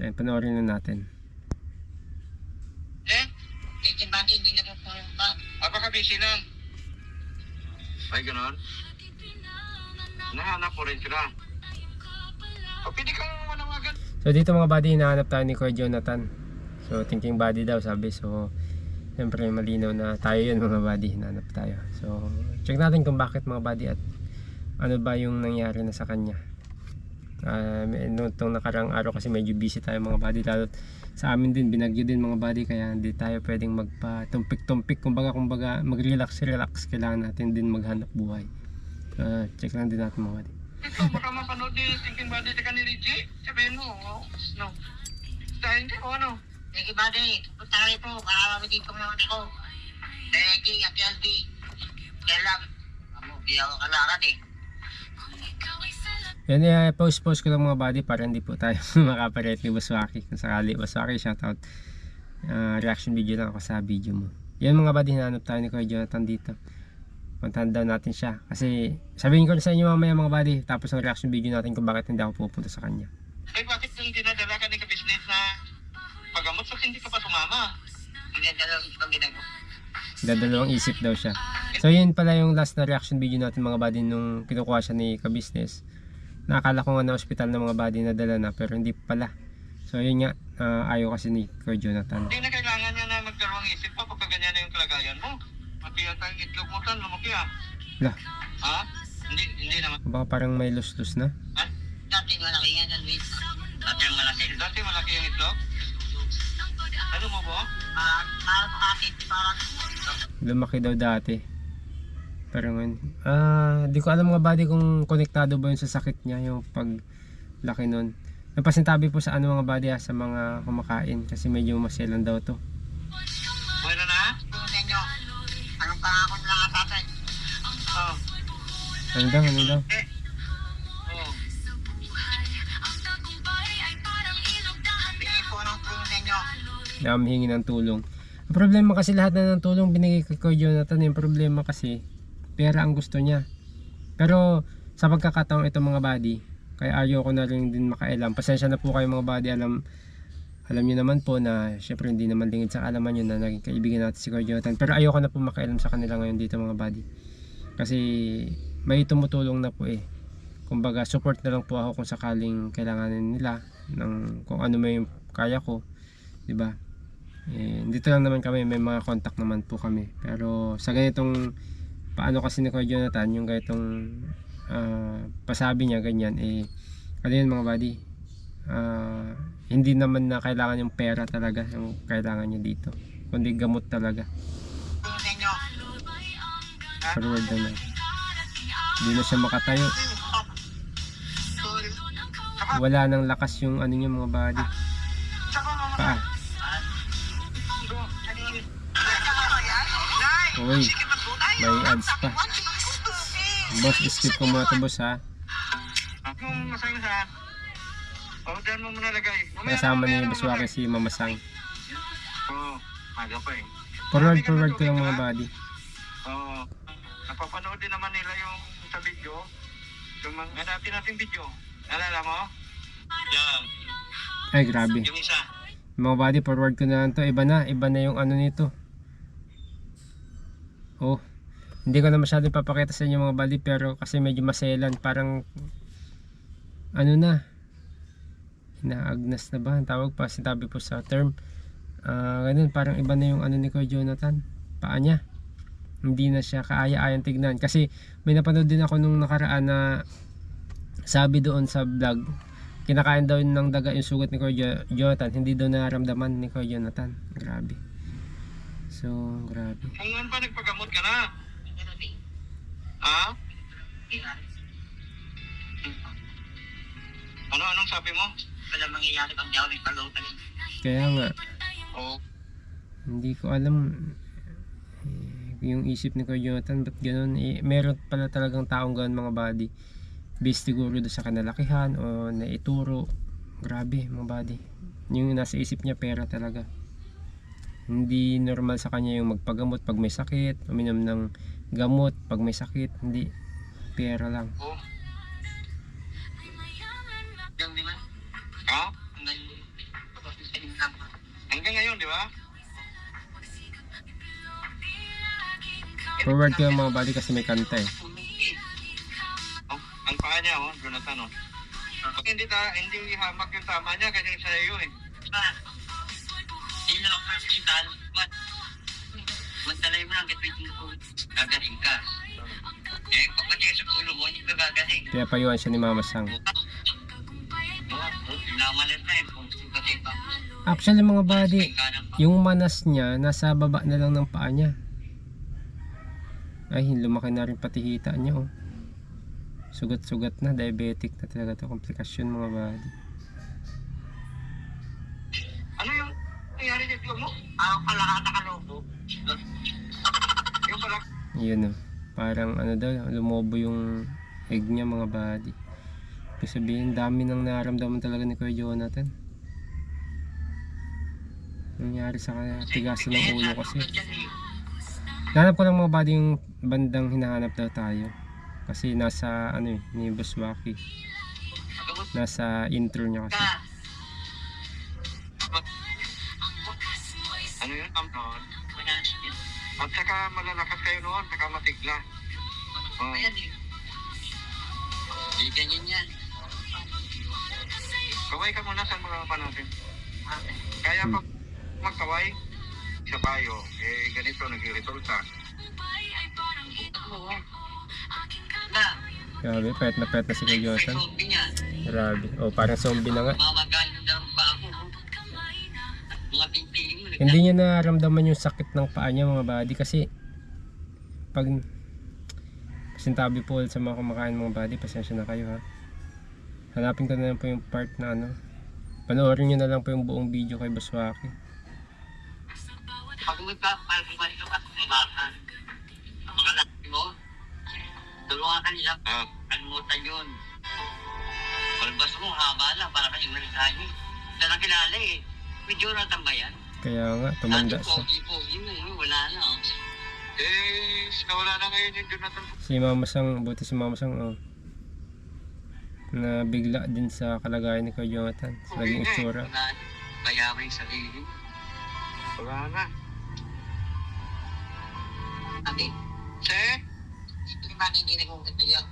So, yun, panoorin na natin. Eh? Titin ba hindi na po pa? Ah, baka busy lang. Ay, ganon? Nahanap ko rin sila. O, pwede kang manawagan. So dito mga buddy, hinahanap tayo ni Kuya Jonathan. So thinking body daw sabi. So siyempre malinaw na tayo yun mga buddy, hinahanap tayo. So check natin kung bakit mga buddy at ano ba yung nangyari na sa kanya. Uh, nung itong nakarang araw kasi medyo busy tayo mga buddy lalo sa amin din binagyo din mga buddy kaya hindi tayo pwedeng magpa-tumpik-tumpik kumbaga kumbaga mag-relax relax kailangan natin din maghanap buhay uh, check lang din natin mga buddy Ikaw baka mapanood yung thinking body ka ni Reggie. Sabihin mo, oh, no. Dahil hindi, o ano? Sige ba din, punta kayo po, mabigay ko naman ako. Reggie at LB. Kaya lang, amo, di ako kalakad eh. Yan eh, post-post ko lang mga buddy para hindi po tayo makaparet ni Baswaki. Kung sakali, Baswaki, shoutout. Uh, reaction video lang ako sa video mo. Yan mga buddy, hinanap tayo ni Kuya Jonathan dito. Puntahan daw natin siya. Kasi sabihin ko na sa inyo mamaya mga buddy, tapos ang reaction video natin kung bakit hindi ako pupunta sa kanya. Eh, bakit yung dinadala ka ni ka-business na pagamot sa hindi ka pa sumama? Dadalawang isip daw siya. So yun pala yung last na reaction video natin mga buddy nung kinukuha siya ni ka-business. Nakakala ko nga na ospital ng mga buddy na dala na pero hindi pala. So yun nga, ah, ayaw kasi ni Kuya Jonathan. Hindi na kailangan niya na magdarawang isip pa pagka ganyan na yung kalagayan mo. Pati yata yung itlog mo tan, lumaki ah. Lah, Ha? Hindi, hindi naman. baka parang may lus-lus na. Ha? Dati malaki yan, Luis. Dati malaki. Dati malaki yung itlog? Ano mo po? Ah, parang pakit, parang... Lumaki daw dati. Pero ngayon, ah, di ko alam mga buddy kung konektado ba yun sa sakit niya, yung paglaki nun. Napasintabi po sa ano mga buddy ah, sa mga kumakain kasi medyo maselan daw to. Bueno na? Inyo, anong pangako nila nga tatay? Oo. Ano daw, ano daw? Eh. Oo. Bigay po ng tulong ng. Ang problema kasi lahat na ng tulong binigay kay Kuya Jonathan, yung problema kasi pera ang gusto niya. Pero sa pagkakataong ito mga buddy, kaya ayaw ko na rin din makailam. Pasensya na po kayo mga buddy, alam alam niyo naman po na syempre hindi naman lingid sa alaman yun na naging kaibigan natin si Kuya Jonathan. Pero ayoko na po makailam sa kanila ngayon dito mga buddy. Kasi may tumutulong na po eh. Kumbaga support na lang po ako kung sakaling kailanganin nila ng kung ano may kaya ko, 'di ba? Eh, dito lang naman kami, may mga contact naman po kami. Pero sa ganitong paano kasi ni Kuya Jonathan, yung ganitong ah, pasabi niya ganyan eh ano yun mga buddy? Ah, hindi naman na kailangan yung pera talaga yung kailangan niya dito. Kundi gamot talaga. Forward na lang. Hindi na siya makatayo. Wala nang lakas yung ano niya mga buddy. Paa. Uy, may ads pa. Boss, skip ko muna to boss ha. Kasama ni Baswaki si Mama Sang. Oo. Aga pa eh. Forward forward ko lang mga buddy. Oo. Napapanood din naman nila yung sa video. Yung mga dati nating video. Alala mo? Yan. Ay grabe. Yung isa. Mga buddy, forward ko na lang to. Iba na, iba na yung ano nito. Oh. Hindi ko na masyadong papakita sa inyo mga buddy pero kasi medyo maselan. Parang ano na. Inaagnas na ba? Ang tawag pa. Sinabi po sa term. Ah, ganun, parang iba na yung ano ni Kuya Jonathan. Paa niya. Hindi na siya kaaya-ayang tignan. Kasi may napanood din ako nung nakaraan na sabi doon sa vlog kinakain daw ng daga yung sugat ni Kuya Jo- Jonathan hindi daw nararamdaman ni Kuya Jonathan grabe so grabe Kung ano ba nagpagamot ka na? Ha? Ano anong sabi mo? Wala mangyayari pag di ako nagpalutan. kaya nga Oo. hindi ko alam eh, yung isip ni Kuya Jonathan ba't ganun eh, meron pala talagang taong ganun mga body based siguro doon sa kanalakihan o naituro grabe mga body yung nasa isip niya pera talaga hindi normal sa kanya yung magpagamot pag may sakit uminom ng gamot pag may sakit hindi pera lang Oo. Yung naman, Ha? hanggang Hanggang ngayon, di ba? Forward ko yung mga body kasi may kanta eh. Oh, ang paa niya, oh, Jonathan, oh. Pag hindi, ta hindi hamak yung tama niya kasi sa iyo, eh. Ah, Hindi na ako hospital. What? Mo lang kitwit mo. Gagaling ka. Eh, pagpatay sa ulo mo, hindi ka gagaling. Kaya payuhan siya ni Mama Sang. Pa. Actually mga pa. yung manas niya nasa baba na lang ng paa niya. Ay, lumaki na rin pati hita niya oh. Sugat-sugat na, diabetic na talaga to komplikasyon mga body. Ano yung nangyari itlog mo? Ako pala ka nakalobo. Yun oh. Parang ano daw, lumobo yung egg niya mga body. Ibig sabihin, dami nang naramdaman talaga ni Kuya Jonathan. Nangyari sa kanya, tigasan ng ulo kasi. Hanap ko lang mga body yung bandang hinahanap daw tayo. Kasi nasa ano eh, ni Buswaki. Nasa intro niya kasi. ano yun, noon? At saka malalakas kayo noon, saka matigla. Oh. Ayan eh. Hindi ganyan yan. Kaway ka muna sa mga natin. Kaya pag magkaway, sa bayo, eh ganito nag-resulta. Oo. Na, Grabe, pet na pet na si Kuya niya. Grabe. Oh, parang zombie na nga. Mamagaling Hindi niya naramdaman yung sakit ng paa niya mga body kasi pag pasintabi po sa mga kumakain mga body, pasensya na kayo ha. Hanapin ko na lang po yung part na ano. Panoorin niyo na lang po yung buong video kay Baswaki. Pag magpapalpuman ka at may baka, ang mga laki mo, tulungan ka nila, Ah, kalimutan yun. Palbas mo, haba lang, para kayong nalisahin. Ito na kilala eh. May Jonathan ba yan? Kaya nga, tumanda Dati siya. eh, wala na oh. eh, nawala na ngayon yung Jonathan. Si Mama Sang, buti si Mama Sang, oh. Na bigla din sa kalagayan ni Kuya Jonathan. Sa naging itsura. Wala na. Bayaran yung sarili. Wala na. Sabi, Che? hindi ba hindi na kong katiyak?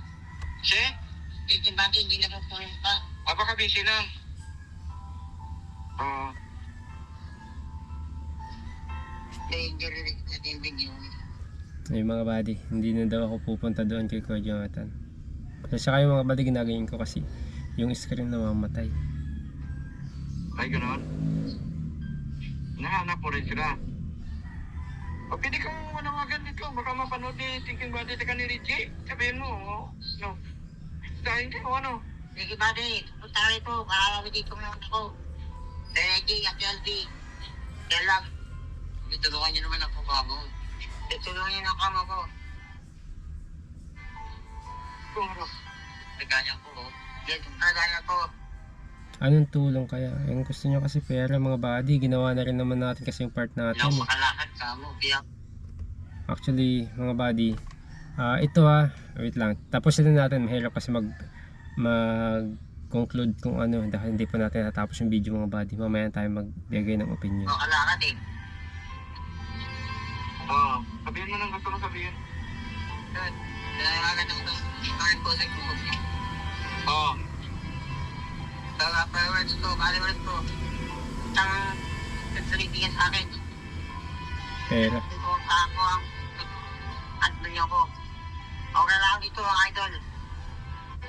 Che? Hindi ba hindi na kong pumunta? Ah, baka busy lang. Oo. Hindi, hindi rin natin video. Ay mga buddy, hindi na daw ako pupunta doon kay Kuya Jonathan. Kasi kayo mga buddy, ginagayin ko kasi yung screen namamatay. Ay, gano'n? Nahanap mo rin sila. O, pwede kang manawagan dito. Baka mapanood ni Thinking Body ka ni Richie. Sabihin mo, oh, no. Dahil hindi mo, ano. Sige din, punta ka rito, makakawin dito naman ako. Reggie at LD. Kaya lang, itulungan niyo naman ako kamo. Itulungan niyo ang kamo ko. Kung ano. Nagkanya ko. oh. Yan, nagkanya ko. Anong tulong kaya? Yung gusto nyo kasi pera mga buddy, ginawa na rin naman natin kasi yung part Hindi natin. eh. makalakad kamo. Biyak. Actually, mga buddy, ah ito ha, wait lang. Tapos na natin, mahirap kasi mag mag conclude kung ano dahil hindi pa natin natapos yung video mga buddy. Mamaya tayo magbigay ng opinion. Makalakad eh. Oo. Sabihin mo nang gusto mo sabihin. Yun. Kailangan ng Parang po sa kuko. Oo. Kaya priorities ko, kalimutan ko. Isang nagsalitigan sa akin. Pera. Kung saan ko ang at niyo ko. Okay lang ako dito mga idol.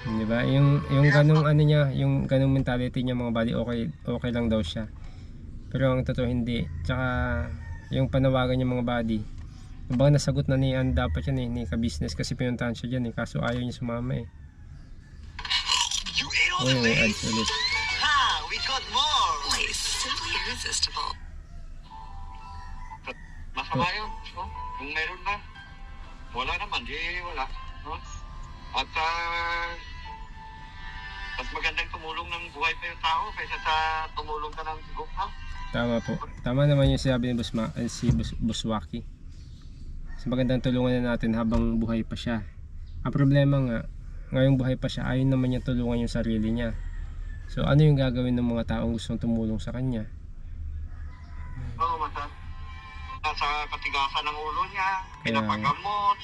Di ba? Yung yung ganung ano niya, yung ganung mentality niya mga buddy, okay okay lang daw siya. Pero ang totoo hindi. Tsaka yung panawagan niya mga buddy, Kumbaga nasagot na ni ano dapat yan eh, ni ka-business kasi pinuntahan siya dyan eh, kaso ayaw niya sumama eh. Oh, may ads ulit. Ha! We got more! simply irresistible. Masama yun. No? Kung meron na. Wala naman. Di wala. No? At ah, mas magandang tumulong ng buhay pa yung tao kaysa sa tumulong ka ng gugma. Tama po. Tama naman yung sinabi ni Busma, eh, si Bus, Buswaki. Mas magandang tulungan na natin habang buhay pa siya. Ang problema nga, ngayong buhay pa siya, ayaw naman niya tulungan yung sarili niya. So ano yung gagawin ng mga taong gustong tumulong sa kanya? Oo, masa. Nasa katigasan ng ulo niya, Kaya- pinapagamot,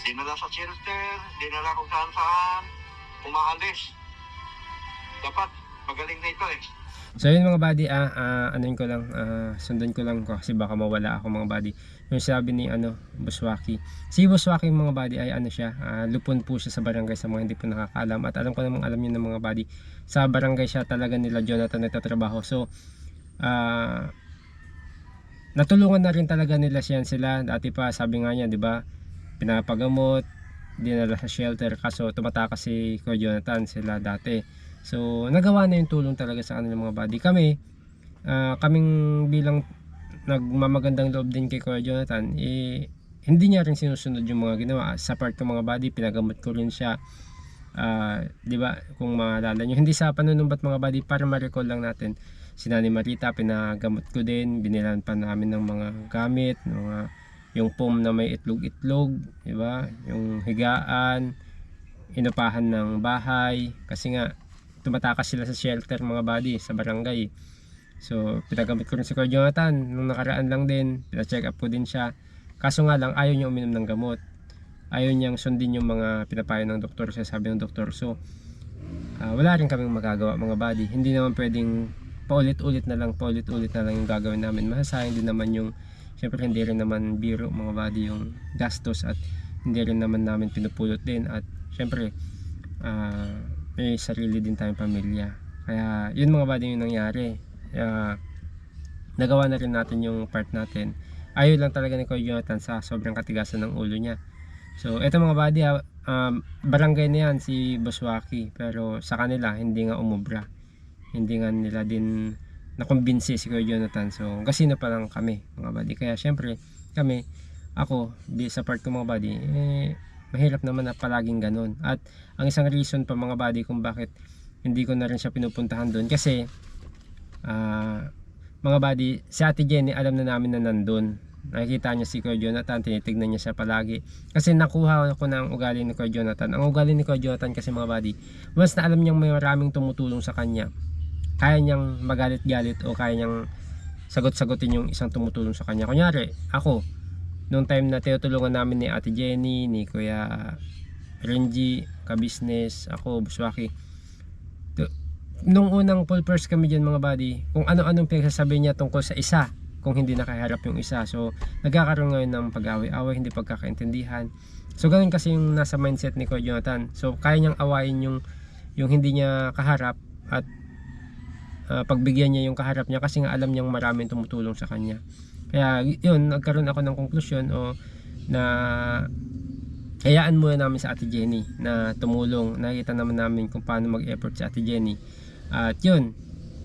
dinala sa shelter, dinala kung saan saan, umaalis. Dapat, magaling na ito eh. So yun mga buddy, ah, ah anuin ko lang, ah, sundan ko lang kasi baka mawala ako mga buddy. Yung sabi ni ano, Buswaki. Si Buswaki mga buddy ay ano siya, ah, lupon po siya sa barangay sa mga hindi po nakakaalam. At alam ko namang alam niyo ng mga buddy, sa barangay siya talaga nila Jonathan nagtatrabaho. So, ah, natulungan na rin talaga nila siya sila. Dati pa sabi nga niya, di ba, pinapagamot, dinala sa shelter kaso tumatakas si Kuya Jonathan sila dati. So, nagawa na yung tulong talaga sa kanilang mga body. Kami, ah, kaming bilang nagmamagandang loob din kay Kuya Jonathan, eh, hindi niya rin sinusunod yung mga ginawa. Sa part ng mga body, pinagamot ko rin siya. Ah, di ba, kung maalala nyo, hindi sa panunumbat mga body, para ma-recall lang natin, si Nani Marita, pinagamot ko din, binilan pa namin ng mga gamit, mga, yung pom na may itlog-itlog, di ba, yung higaan, inupahan ng bahay, kasi nga, tumatakas sila sa shelter mga body sa barangay. So, pinagamit ko rin si Kuya Jonathan nung nakaraan lang din. Pina-check up ko din siya. Kaso nga lang, ayaw niya uminom ng gamot. Ayaw niyang sundin yung mga pinapayo ng doktor, sabi ng doktor. So, ah, wala rin kaming magagawa mga body. Hindi naman pwedeng paulit-ulit na lang, paulit-ulit na lang yung gagawin namin. Masasayang din naman yung, syempre hindi rin naman biro mga body yung gastos at hindi rin naman namin pinupulot din. At syempre, ah, may sarili din tayong pamilya. Kaya yun mga buddy yung nangyari. Kaya nagawa na rin natin yung part natin. Ayaw lang talaga ni Kuya Jonathan sa sobrang katigasan ng ulo niya. So eto mga buddy, um, barangay na yan si Boswaki pero sa kanila hindi nga umubra. Hindi nga nila din nakumbinsi si Kuya Jonathan. So kasino pa lang kami mga buddy. Kaya syempre kami, ako, di sa part ko mga buddy, eh, mahirap naman na palaging ganun. At ang isang reason pa mga buddy kung bakit hindi ko na rin siya pinupuntahan doon kasi ah, mga buddy, si Ate Jenny alam na namin na nandun. Nakikita niya si Kuya Jonathan, tinitignan niya siya palagi. Kasi nakuha ko ang ugali ni Kuya Jonathan. Ang ugali ni Kuya Jonathan kasi mga buddy, once na alam niyang may maraming tumutulong sa kanya, kaya niyang magalit-galit o kaya niyang sagot-sagutin yung isang tumutulong sa kanya. Kunyari, ako, nung time na tinutulungan namin ni Ate Jenny, ni Kuya Renji, ka-business, ako, Buswaki. Nung unang full first kami dyan mga buddy, kung ano-anong pinagsasabi niya tungkol sa isa, kung hindi nakaharap yung isa. So, nagkakaroon ngayon ng pag-away-away, hindi pagkakaintindihan. So, ganun kasi yung nasa mindset ni Kuya Jonathan. So, kaya niyang awayin yung, yung hindi niya kaharap at ah, pagbigyan niya yung kaharap niya kasi nga alam niyang maraming tumutulong sa kanya. Kaya yun, nagkaroon ako ng konklusyon o na hayaan muna namin sa Ate Jenny na tumulong. Nakita naman namin kung paano mag-effort si Ate Jenny. At yun,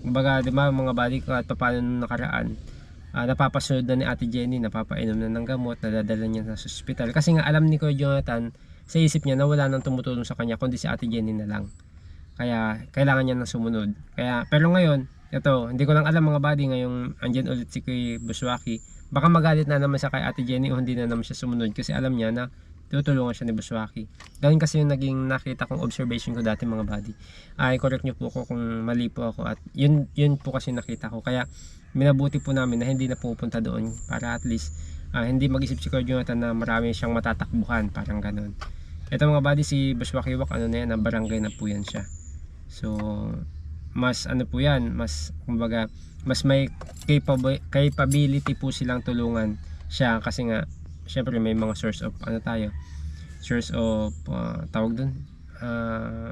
kumbaga, di ba mga ko at paano nung nakaraan, ah, napapasunod na ni Ate Jenny, napapainom na ng gamot, nadadala niya sa hospital. Kasi nga alam ni Kuya Jonathan, sa isip niya na wala nang tumutulong sa kanya, kundi si Ate Jenny na lang. Kaya kailangan niya ng sumunod. Kaya, pero ngayon, ito, hindi ko lang alam mga buddy, ngayong andyan ulit si Kuya Buswaki, baka magalit na naman siya kay Ate Jenny o hindi na naman siya sumunod kasi alam niya na tutulungan siya ni Buswaki. Ganun kasi yung naging nakita kong observation ko dati mga buddy. Ay, correct niyo po ako kung mali po ako at yun, yun po kasi nakita ko. Kaya minabuti po namin na hindi na pupunta doon para at least ah, hindi mag-isip si Kuya Jonathan na marami siyang matatakbuhan, parang ganun. Ito mga buddy, si Buswakiwak, ano na yan, na barangay na po yan siya. So, mas ano po yan, mas kumbaga, mas may capab- capability po silang tulungan siya kasi nga, syempre may mga source of ano tayo, source of ah, tawag dun, ah,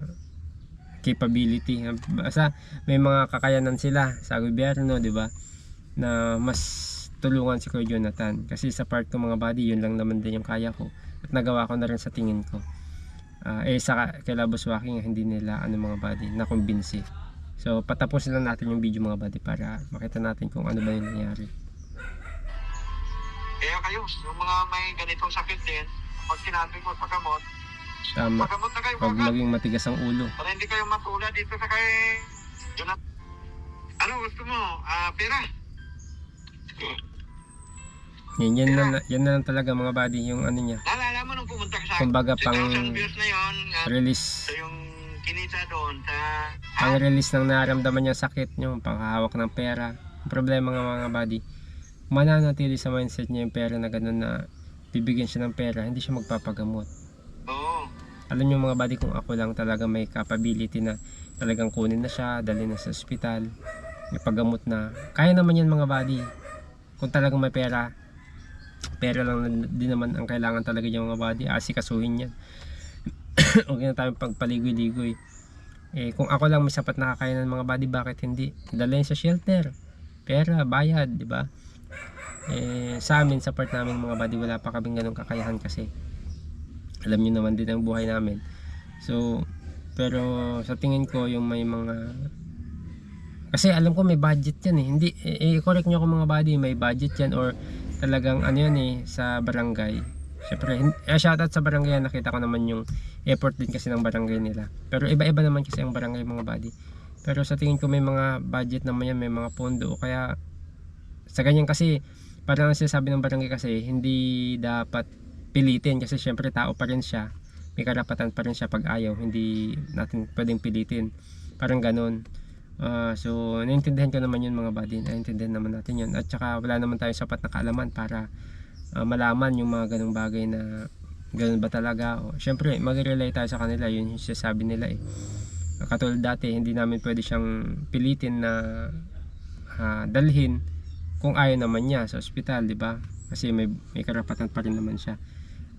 capability. Basta may mga kakayanan sila sa gobyerno, di ba? Na mas tulungan si Kuya Jonathan. Kasi sa part ko mga body, yun lang naman din yung kaya ko. At nagawa ko na rin sa tingin ko. Ah, eh sa kay Labos Walking, hindi nila ano mga body, nakumbinsi. So patapusin lang natin yung video mga body para makita natin kung ano ba yung nangyari. Kaya kayo, yung mga may ganitong sakit din, pag sinabi ko pagamot, Tama. pagamot na kayo Huwag agad. maging matigas ang ulo. Para hindi kayo matulad dito sa kay Jonathan. Ano gusto mo? Ah, pera? Yan, yan, na, yan na lang talaga mga body yung ano niya. Naalala mo nung pumunta ka sa Kumbaga pang 3,000 views na yun, ah, release. sa yung kinita doon sa... Pang release ng naramdaman niya sakit yung panghahawak ng pera. Ang problema nga mga buddy, mananatili sa mindset niya yung pera na ganun na bibigyan siya ng pera, hindi siya magpapagamot. Oo. Alam niyo mga buddy kung ako lang talaga may capability na talagang kunin na siya, dalhin na sa ospital, ipagamot na. Kaya naman yan mga buddy. Kung talagang may pera, pera lang din naman ang kailangan talaga yung mga buddy. Asikasuhin yan. Huwag na tayong pagpaligoy-ligoy. Eh, kung ako lang may sapat na kakayanan mga buddy, bakit hindi? Dalhin sa shelter. Pera, bayad, di ba? Eh, sa amin, sa part namin mga buddy, wala pa kaming ganong kakayahan kasi alam niyo naman din ang buhay namin. So, pero sa tingin ko yung may mga kasi alam ko may budget yan eh. Hindi eh, correct niyo ako mga buddy, may budget yan or talagang ano yan eh sa barangay. Syempre, eh, shoutout sa barangay nakita ko naman yung effort din kasi ng barangay nila. Pero iba-iba naman kasi ang barangay mga buddy. Pero sa tingin ko may mga budget naman yan, may mga pondo. Kaya sa ganyan kasi parang ang sinasabi ng barangay kasi hindi dapat pilitin kasi syempre tao pa rin siya. May karapatan pa rin siya pag ayaw hindi natin pwedeng pilitin. Parang ganun. Ah, so naiintindihan ko naman yun mga buddy. Naiintindihan naman natin yun. At saka wala naman tayong sapat na kaalaman para ah, malaman yung mga ganung bagay na ganun ba talaga o syempre mag-rely tayo sa kanila yun yung sinasabi nila eh katulad dati hindi namin pwede siyang pilitin na ah, dalhin kung ayaw naman niya sa ospital, di ba? Kasi may, may karapatan pa rin naman siya.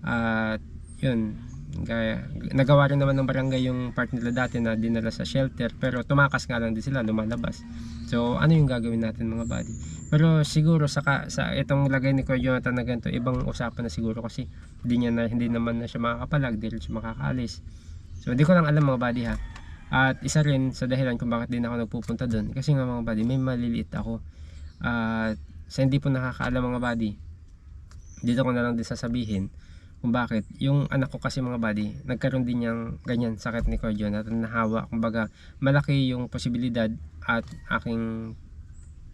At yun, gaya, nagawa rin naman ng barangay yung part nila dati na dinala sa shelter pero tumakas nga lang din sila, lumalabas. So ano yung gagawin natin mga buddy? Pero siguro sa, sa itong lagay ni Kuya Jonathan na ganito, ibang usapan na siguro kasi hindi, niya na, hindi naman na siya makakapalag, hindi siya makakaalis. So hindi ko lang alam mga buddy ha. At isa rin sa dahilan kung bakit din ako nagpupunta doon kasi nga mga buddy, may maliliit ako. At sa hindi po nakakaalam mga buddy, dito ko na lang din sasabihin kung bakit. Yung anak ko kasi mga buddy, nagkaroon din niyang ganyan sakit ni Kuya Jonathan nahawa. Kumbaga, malaki yung posibilidad at aking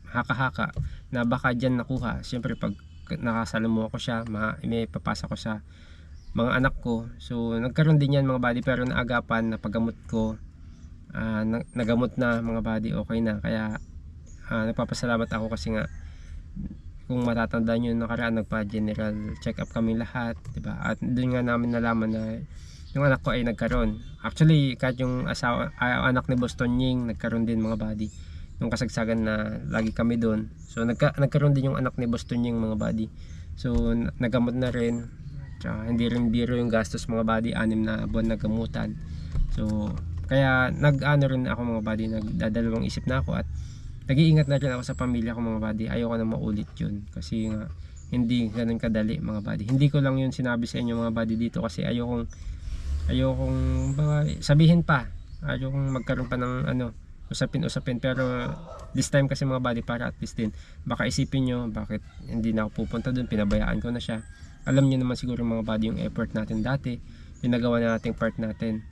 haka-haka na baka dyan nakuha. Siyempre pag nakasalamu ako siya, ma, may papasa ko sa mga anak ko. So, nagkaroon din yan mga buddy pero naagapan na paggamot ko, na- nagamot na mga buddy, okay na. Kaya, ah, nagpapasalamat ako kasi nga, kung matatandaan nyo nakaraan, nagpa-general check-up kami lahat, di ba? At doon nga namin nalaman na yung anak ko ay nagkaroon. Actually, kahit yung asawa, ah, anak ni Boston Ying, nagkaroon din mga buddy. Yung kasagsagan na lagi kami doon. So, nagka, nagkaroon din yung anak ni Boston Ying mga buddy. So, na- nagamot na rin. Tsaka, hindi rin biro yung gastos mga buddy, anim na buwan na gamutan. So, kaya nag-ano rin ako mga buddy, nagdadalawang isip na ako at nag-iingat na rin ako sa pamilya ko mga buddy. Ayoko na maulit yun. Kasi nga hindi ganun kadali mga buddy. Hindi ko lang yun sinabi sa inyo mga buddy dito. Kasi ayokong ayokong baka, sabihin pa. Ayokong magkaroon pa ng ano usapin-usapin. Pero this time kasi mga buddy para at least din. Baka isipin nyo bakit hindi na ako pupunta doon pinabayaan ko na siya. Alam niyo naman siguro mga buddy yung effort natin dati. Yung nagawa na nating part natin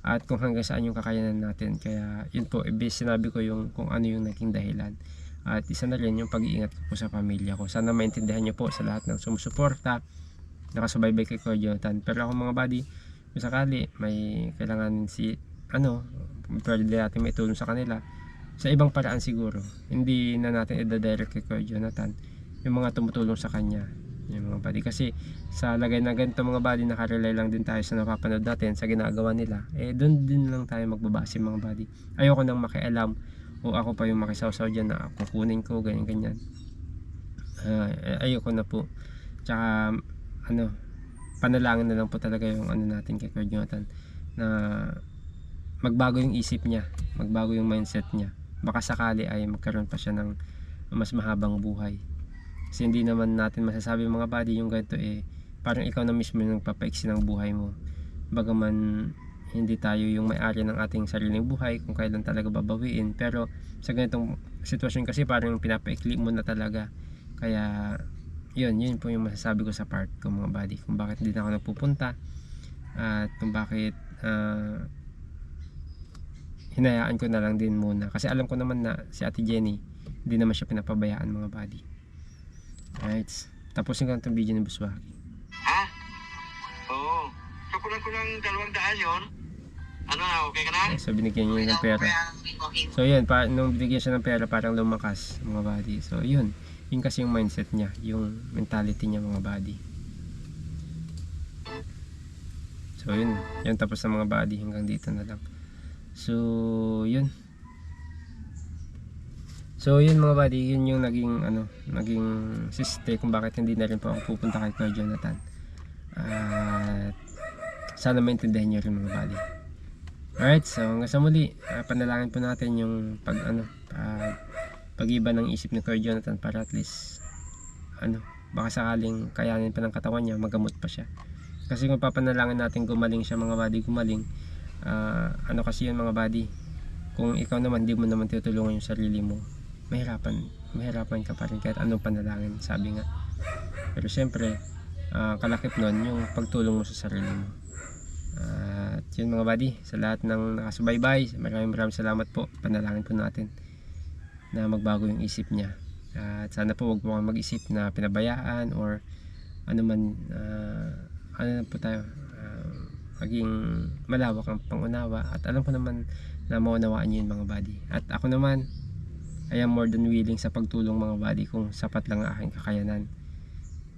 at kung hanggang saan yung kakayanan natin. Kaya yun po ibig sinabi ko yung kung ano yung naging dahilan. At isa na rin yung pag-iingat ko po sa pamilya ko. Sana maintindihan nyo po sa lahat ng sumusuporta nakasubaybay kay Kuya Jonathan. Pero ako mga buddy kung sakali may kailangan si ano pwede natin may tulong sa kanila sa ibang paraan siguro hindi na natin i-direct kay Kuya Jonathan yung mga tumutulong sa kanya yung mga buddy kasi sa lagay na ganito mga buddy nakarelay lang din tayo sa napapanood natin sa ginagawa nila. Eh doon din lang tayo magbabase mga buddy ayoko nang makialam o ako pa yung makisawsaw dyan na kukunin ko ganyan ganyan. Ah, ayoko na po. Tsaka ano panalangin na lang po talaga yung ano natin kay Kuya Jonathan na magbago yung isip niya magbago yung mindset niya. Baka sakali ay magkaroon pa siya ng mas mahabang buhay kasi hindi naman natin masasabi mga buddy yung ganito eh parang ikaw na mismo yung nagpapaiksi ng buhay mo. Bagaman hindi tayo yung may-ari ng ating sariling buhay kung kailan talaga babawiin. Pero sa ganitong sitwasyon kasi parang pinapaikli mo na talaga. Kaya yun yun po yung masasabi ko sa part ko mga buddy kung bakit hindi na ako nagpupunta at kung bakit ah, hinayaan ko na lang din muna. Kasi alam ko naman na si Ate Jenny hindi naman siya pinapabayaan mga buddy alright tapusin ko itong video ni Buswagi Ha? Oo. So kulang-kulang dalawang daan yon. Ano na, okay ka na? So binigyan niya ng pera. So yun, pa, nung binigyan siya ng pera parang lumakas mga buddy. So yun, yun kasi yung mindset niya, yung mentality niya mga buddy. So yun, yun tapos na mga buddy hanggang dito na lang. So yun. So yun mga buddy, yun yung naging ano, naging siste kung bakit hindi na rin po ako pupunta kay Kuya Jonathan. At sana maintindihan niyo rin mga buddy. Alright, so hanggang sa muli, ah, panalangin po natin yung pag ano, pag pag-iba ng isip ni Kuya Jonathan para at least ano, baka sakaling kayanin pa ng katawan niya, magamot pa siya. Kasi kung papanalangin natin gumaling siya mga buddy, gumaling, ah, ano kasi yun mga buddy, kung ikaw naman, di mo naman tutulungan yung sarili mo, mahirapan, mahirapan ka pa rin kahit anong panalangin, sabi nga. Pero syempre, ah, kalakip nun yung pagtulong mo sa sarili mo. At yun mga buddy, sa lahat ng nakasubaybay, maraming maraming salamat po. Panalangin po natin na magbago yung isip niya. At sana po wag po kang mag-isip na pinabayaan or ano man, ah, ano po tayo, ah, maging malawak ang pangunawa. At alam ko naman na maunawaan niyo yun mga buddy. At ako naman, I am more than willing sa pagtulong mga buddy kung sapat lang ang aking kakayanan.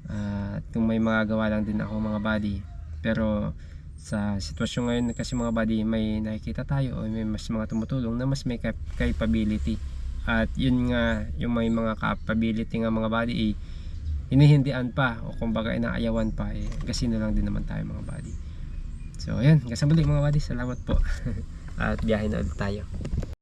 At kung may magagawa lang din ako mga buddy. Pero sa sitwasyon ngayon kasi mga buddy may nakikita tayo o may mas mga tumutulong na mas may cap- capability. At yun nga yung may mga capability nga mga buddy eh, hinihindian pa o kumbaga inaayawan pa eh kasi na lang din naman tayo mga buddy. So ayun kasama mga buddy. Salamat po. At biyahe na ulit tayo